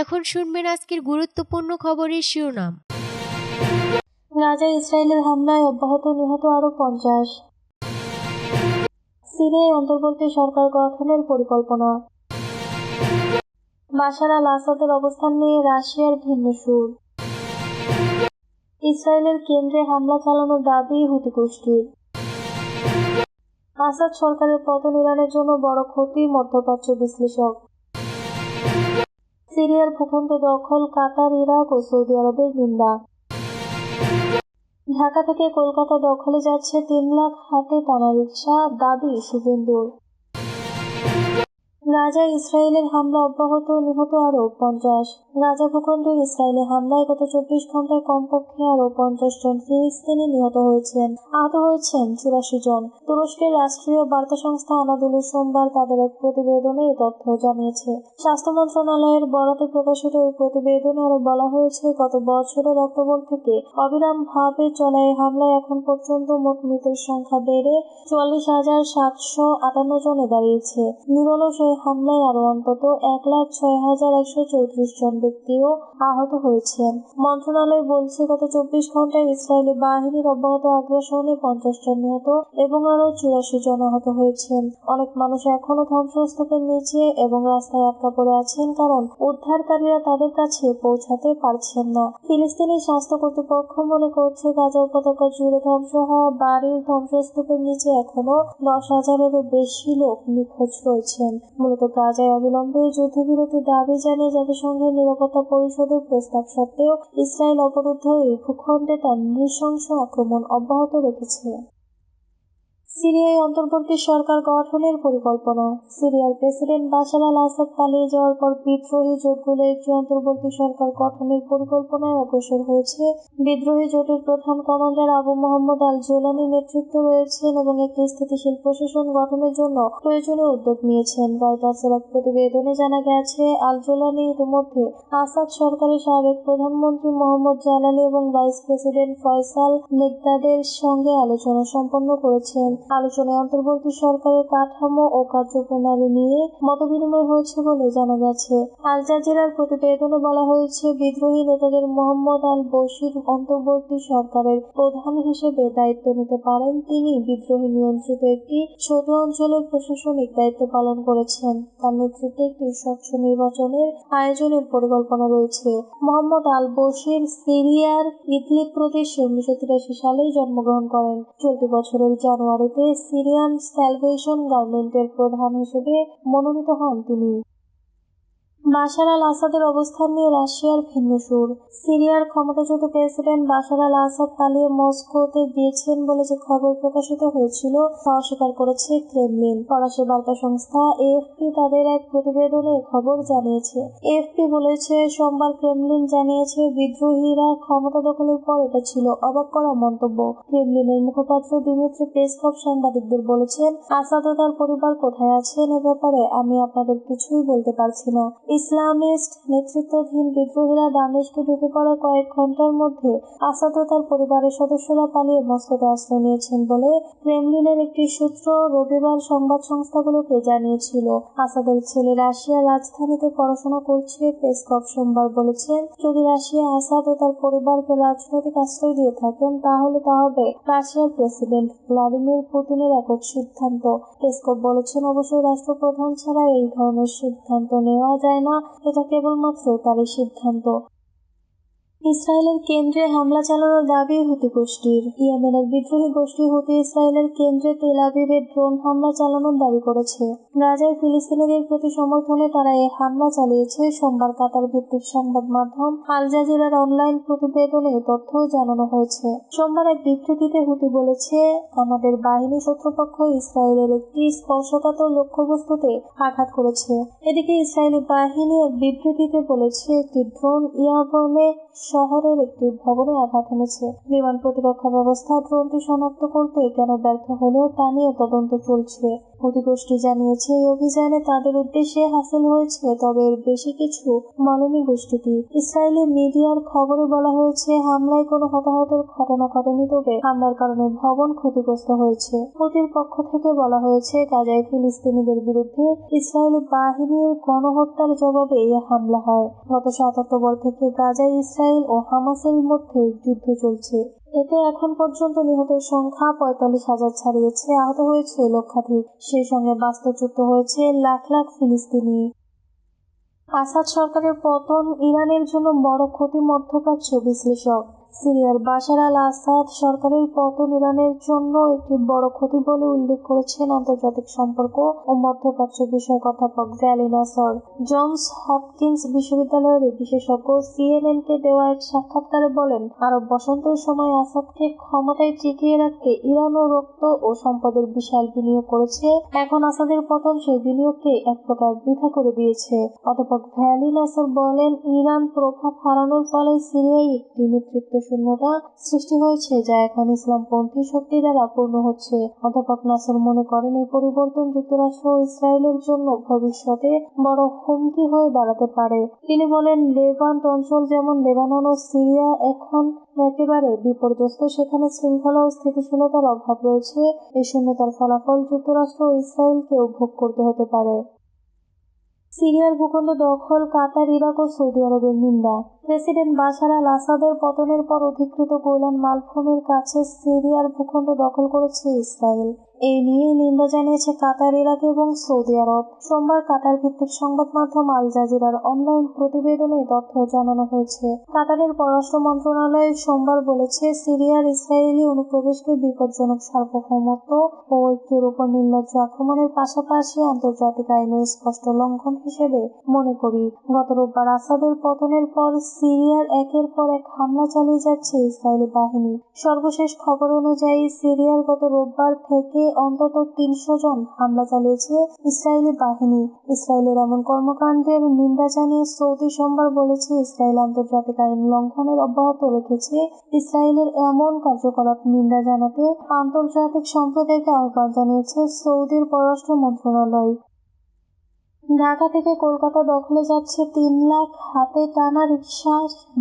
এখন শুনবেন আজকের গুরুত্বপূর্ণ খবরের শিরোনাম। গাজায় ইসরায়েলের হামলায় অব্যাহত, নিহত আরও পঞ্চাশ। সিরিয়ায় অন্তর্বর্তী সরকার গঠনের পরিকল্পনা। বাশার আল অবস্থান নিয়ে রাশিয়ার ভিন্ন সুর। ইসরায়েলের কেন্দ্রে হামলা চালানোর দাবি হুতি গোষ্ঠীর আসাদ সরকারের পতন ইরানের জন্য বড় ক্ষতি মধ্যপ্রাচ্য বিশ্লেষক। সিরিয়ার ভূখণ্ড দখল কাতার, ইরাক ও সৌদি আরবের নিন্দা। ঢাকা থেকে কলকাতা দখলে যাচ্ছে তিন লাখ হাতে টানা রিক্সা দাবি শুভেন্দুর। গাজায় ইসরায়েলের হামলা অব্যাহত নিহত আরও পঞ্চাশ। গাজা ভূখণ্ডে ইসরায়েলি হামলায় গত চব্বিশ ঘন্টায় কমপক্ষে আরও পঞ্চাশ জন ফিলিস্তিনি নিহত হয়েছেন। আহত হয়েছেন চুরাশি জন। তুরস্কের রাষ্ট্রীয় বার্তা সংস্থা আনাদুলু সোমবার তাদের এক প্রতিবেদনে এ তথ্য জানিয়েছে। স্বাস্থ্য মন্ত্রণালয়ের বরাতে প্রকাশিত ওই প্রতিবেদনে আরও বলা হয়েছে, গত বছরের অক্টোবর থেকে অবিরামভাবে চলা এই হামলায় এখন পর্যন্ত মোট মৃতের সংখ্যা বেড়ে চুয়াল্লিশ হাজার সাতশো আটান্ন জনে দাঁড়িয়েছে। নিরলস এই হামলায় আরও অন্তত এক লাখ ছয় হাজার একশো চৌত্রিশ জন ব্যক্তিও আহত হয়েছেন। মন্ত্রণালয় বলছে, গত চব্বিশ ঘন্টায় ইসরায়েলি বাহিনীর অব্যাহত আগ্রাসনে পঞ্চাশ জন নিহত এবং আরও চুরাশি জন আহত হয়েছেন। অনেক মানুষ এখনও ধ্বংসস্তূপের নিচে এবং রাস্তায় আটকা পড়ে আছেন কারণ উদ্ধারকারীরা তাদের কাছে পৌঁছাতে পারছেন না। ফিলিস্তিনি স্বাস্থ্য কর্তৃপক্ষ মনে করছে, গাজা উপত্যকা জুড়ে ধ্বংস হওয়া বাড়ির ধ্বংসস্তূপের নিচে এখনও দশ হাজারেরও বেশি লোক নিখোঁজ রয়েছেন। মূলত গাজায় অবিলম্বে যুদ্ধবিরতির দাবি জানিয়ে জাতিসংঘের নিরাপত্তা পরিষদের প্রস্তাব সত্ত্বেও ইসরায়েল অবরুদ্ধ এই ভূখণ্ডে তার নৃশংস আক্রমণ অব্যাহত রেখেছে। সিরিয়ায় অন্তর্বর্তী সরকার গঠনের পরিকল্পনা। সিরিয়ার প্রেসিডেন্ট বাশার আল আসাদ পালিয়ে যাওয়ার পর বিদ্রোহী জোটগুলো একটি অন্তর্বর্তী সরকার গঠনের পরিকল্পনায় অগ্রসর হয়েছে। বিদ্রোহী জোটের প্রধান commander Abu Mohammad al Jolani নেতৃত্ব রয়েছেন এবং একটি স্থিতিশীল প্রশাসন গঠনের জন্য প্রয়োজনীয় উদ্যোগ নিয়েছেন। রয়টার্সের এক প্রতিবেদনে জানা গেছে আল জোলানি ইতিমধ্যে আসাদ সরকারের সাবেক প্রধানমন্ত্রী মোহাম্মদ জালালি এবং ভাইস প্রেসিডেন্ট ফয়সাল মেগদাদের সঙ্গে আলোচনা সম্পন্ন করেছেন। আলোচনায় অন্তর্বর্তী সরকারের কাঠামো ও কার্যপ্রণালী নিয়ে মতবিনিময় হয়েছে বলে জানা গেছে। আল জাজিরার প্রতিবেদনে বলা হয়েছে, বিদ্রোহী নেতাদের মোহাম্মদ আল বশির অন্তর্বর্তী সরকারের প্রধান হিসেবে দায়িত্ব নিতে পারেন তিনি। বিদ্রোহী নিয়ন্ত্রিত একটি ছোট অঞ্চলের প্রশাসনিক দায়িত্ব পালন করেছেন। তার নেতৃত্বে একটি স্বচ্ছ নির্বাচনের আয়োজনের পরিকল্পনা রয়েছে। মোহাম্মদ আল বশির সিরিয়ার ইদলিব প্রদেশে উনিশশো সালেই জন্মগ্রহণ করেন। চলতি বছরের জানুয়ারিতে সিরিয়ান স্যালভেশন গার্মেন্টের প্রধান হিসেবে মনোনীত হন তিনি। বাশার আল আসাদের অবস্থান নিয়ে রাশিয়ার ভিন্ন সুর। সিরিয়ার ক্ষমতাচ্যুত প্রেসিডেন্ট বাশার আল আসাদ পালিয়ে মস্কোতে গিয়েছেন বলে যে খবর প্রকাশিত হয়েছিল, তা অস্বীকার করেছে ক্রেমলিন। ফরাসি বার্তা সংস্থা এএফপি তাদের এক প্রতিবেদনে খবর জানিয়েছে। এএফপি বলেছে, সোমবার ক্রেমলিন জানিয়েছে, বিদ্রোহীরা ক্ষমতা দখলের পর এটা ছিল অবাক করা মন্তব্য। ক্রেমলিনের মুখপাত্র দিমিত্রি পেসকভ সাংবাদিকদের বলেছেন, আসাদ ও তার পরিবার কোথায় আছেন এ ব্যাপারে আমি আপনাদের কিছুই বলতে পারছি না। ইসলামিস্ট নেতৃত্বাধীন বিদ্রোহীরা দামেশকে ঢুকে পড়া কয়েক ঘণ্টার মধ্যে আসাদ ও তার পরিবারের সদস্যরা পালিয়ে মস্কোতে আশ্রয় নিয়েছেন বলে ক্রেমলিনের একটি সূত্র রবিবার সংবাদ সংস্থাগুলোকে জানিয়েছিল। আসাদের ছেলে রাশিয়ার রাজধানীতে পড়াশোনা করছে পেসকভ সোমবার বলেছেন, যদি রাশিয়া আসাদ ও তার পরিবারকে রাজনৈতিক আশ্রয় দিয়ে থাকেন, তাহলে তা হবে রাশিয়ার প্রেসিডেন্ট ভ্লাদিমির পুতিনের একক সিদ্ধান্ত। পেসকভ বলেছেন, অবশ্যই রাষ্ট্রপ্রধান ছাড়া এই ধরনের সিদ্ধান্ত নেওয়া যায় না। এটা কেবলমাত্র তারই সিদ্ধান্ত। ইসরায়েলের কেন্দ্রে হামলা চালানোর দাবি হুতি গোষ্ঠীর। ইয়েমেনের বিদ্রোহী গোষ্ঠী হুতি ইসরায়েলের কেন্দ্রে তেল আবিবে ড্রোন হামলা চালানোর দাবি করেছে। গাজায় ফিলিস্তিনিদের প্রতি সমর্থনে তারা এই হামলা চালিয়েছে। সোমবার কাতার ভিত্তিক সংবাদ মাধ্যম আল জাজিরার অনলাইন প্রতিবেদনে তথ্য জানানো হয়েছে। সোমবার এক বিবৃতিতে হুতি বলেছে, আমাদের বাহিনী শত্রুপক্ষ ইসরায়েলের একটি স্পর্শকাতর লক্ষ্যবস্তুতে আঘাত করেছে। এদিকে ইসরায়েলি বাহিনী এক বিবৃতিতে বলেছে, একটি ড্রোন ইয়াবনে শহরের একটি ভবনে আঘাত এনেছে। বিমান প্রতিরক্ষা ব্যবস্থা ড্রোনটি শনাক্ত করতে কেন ব্যর্থ হলো তা নিয়ে তদন্ত চলছে। হুতি জানিয়েছে এই অভিযানে তাদের উদ্দেশ্যে হাসিল হয়েছে, তবে এর বেশি কিছু বলেনি গোষ্ঠীটি। ইসরায়েলি মিডিয়ার খবরে বলা হয়েছে, হামলায় কোনো হতাহতের ঘটনা ঘটেনি, তবে হামলার কারণে ভবন ক্ষতিগ্রস্ত হয়েছে। হুতির পক্ষ থেকে বলা হয়েছে, গাজায় ফিলিস্তিনিদের বিরুদ্ধে ইসরায়েলি বাহিনীর গণহত্যার জবাবে এই হামলা হয়। গত সাত অক্টোবর থেকে গাজায় ইসরায়েল ও হামাসের মধ্যে যুদ্ধ চলছে। এতে এখন পর্যন্ত নিহতের সংখ্যা পঁয়তাল্লিশ হাজার ছাড়িয়েছে, আহত হয়েছে লক্ষাধিক। সেই সঙ্গে বাস্তুচ্যুত হয়েছে লাখ লাখ ফিলিস্তিনি। আসাদ সরকারের পতন ইরানের জন্য বড় ক্ষতি মধ্যপ্রাচ্য বিশ্লেষক। সিরিয়ার বাশার আল আসাদ সরকারের পতন ইরানের জন্য একটি বড় ক্ষতি বলে উল্লেখ করেছেন আন্তর্জাতিক সম্পর্ক ও মধ্যপ্রাচ্য বিষয়ক অধ্যাপক ভ্যালি নাসর। জনস হপকিন্স বিশ্ববিদ্যালয়ের বিশেষজ্ঞ সিএনএন কে দেওয়া এক সাক্ষাৎকারে বলেন, আরব বসন্তের সময় আসাদকে ক্ষমতায় টিকিয়ে রাখতে ইরান ও রক্ত ও সম্পদের বিশাল বিনিয়োগ করেছে। এখন আসাদের পতন সেই বিনিয়োগকে এক প্রকার বৃথা করে দিয়েছে। অধ্যাপক ভ্যালিনাসর বলেন, ইরান প্রভাব হারানোর ফলে সিরিয়ায় একটি নেতৃত্ব শূন্যতা সৃষ্টি হয়েছে যা এখন ইসলামপন্থী শক্তি দ্বারা পূর্ণ হচ্ছে। অধ্যাপক নাসর মনে করেন, এই পরিবর্তন যুক্তরাষ্ট্র ও ইসরায়েলের জন্য ভবিষ্যতে বড় হুমকি হয়ে দাঁড়াতে পারে। তিনি বলেন লেবান্ট অঞ্চল যেমন লেবানন ও সিরিয়া এখন একেবারে বিপর্যস্ত, সেখানে শৃঙ্খলা ও স্থিতিশীলতার অভাব রয়েছে। এই শূন্যতার ফলাফল যুক্তরাষ্ট্র ও ইসরায়েলকেও ভোগ করতে হতে পারে। সিরিয়ার ভূখণ্ড দখল, কাতার, ইরাক ও সৌদি আরবের নিন্দা। প্রেসিডেন্ট বাশার আল আসাদের পতনের পর অধিকৃত গোলান মালভূমির কাছে সিরিয়ার ভূখণ্ড দখল করেছে ইসরায়েল। এই নিয়ে নিন্দা জানিয়েছে কাতার, ইরাক এবং সৌদি আরব। সোমবার কাতার ভিত্তিক সংবাদ মাধ্যম আল জাজিরার অনলাইন প্রতিবেদনে তথ্য জানানো হয়েছে। কাতারের পররাষ্ট্র মন্ত্রণালয় সোমবার বলেছে, সিরিয়ার ইসরায়েলি অনুপ্রবেশকে বিপজ্জনক সার্বভৌমত্ব ও ঐক্যের উপর নির্লজ্জ আক্রমণের পাশাপাশি আন্তর্জাতিক আইনের স্পষ্ট লঙ্ঘন হিসেবে মনে করি। গত রোববার আসাদের পতনের পর সিরিয়ার একের পর এক হামলা চালিয়ে যাচ্ছে ইসরায়েলি বাহিনী। সর্বশেষ খবর অনুযায়ী সিরিয়ার গত রোববার থেকে অন্তত তিনশো জন হামলা চালিয়েছে ইসরায়েলি বাহিনী। ইসরায়েলের এমন কর্মকাণ্ডের নিন্দা জানিয়ে সৌদি সোমবার বলেছে, ইসরায়েল আন্তর্জাতিক আইন লঙ্ঘনের অব্যাহত রেখেছে। ইসরায়েলের এমন কার্যকলাপ নিন্দা জানাতে আন্তর্জাতিক সম্প্রদায়কে আহ্বান জানিয়েছে সৌদির পররাষ্ট্র মন্ত্রণালয়। ঢাকা থেকে কলকাতা দখলে যাচ্ছে তিন লাখ হাতে টানা রিক্সা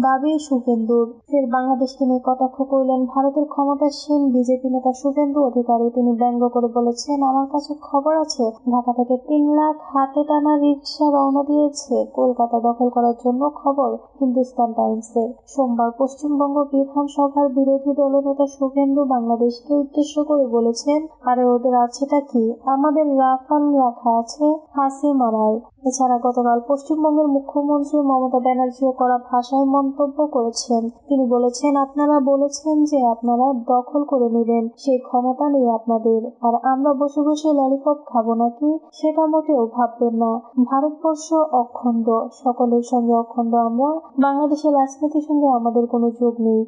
দাবি শুভেন্দুর। ফের বাংলাদেশকে নিয়ে কটাক্ষ করলেন ভারতের ক্ষমতাসীন বিজেপি নেতা শুভেন্দু অধিকারী। তিনি ব্যঙ্গ করে বলেছেন, আমার কাছে খবর আছে, ঢাকা থেকে তিন লাখ হাতে টানা রিক্সা রওনা দিয়েছে। কলকাতা দখল করার জন্য খবর হিন্দুস্তান টাইমসের সোমবার পশ্চিমবঙ্গ বিধানসভার বিরোধী দলনেতা শুভেন্দু বাংলাদেশকে উদ্দেশ্য করে বলেছেন, আরে ওদের আছেটা কি? আমাদের রাফাল রাখা আছে হাসি মারা রায় এছাড়া গতকাল পশ্চিমবঙ্গের মুখ্যমন্ত্রী মমতা ব্যানার্জিও করা ভাষায় মন্তব্য করেছেন। তিনি বলেছেন, আপনারা বলেছেন যে আপনারা দখল করে নেবেন সেই ক্ষমতা নেই আপনাদের। আর আমরা বসে বসে ললিপপ খাব নাকি, সেটা মোটেও ভাববেন না। ভারতবর্ষ অখণ্ড, সকলের সঙ্গে অখণ্ড আমরা। বাংলাদেশের রাজনীতির সঙ্গে আমাদের কোনো যোগ নেই।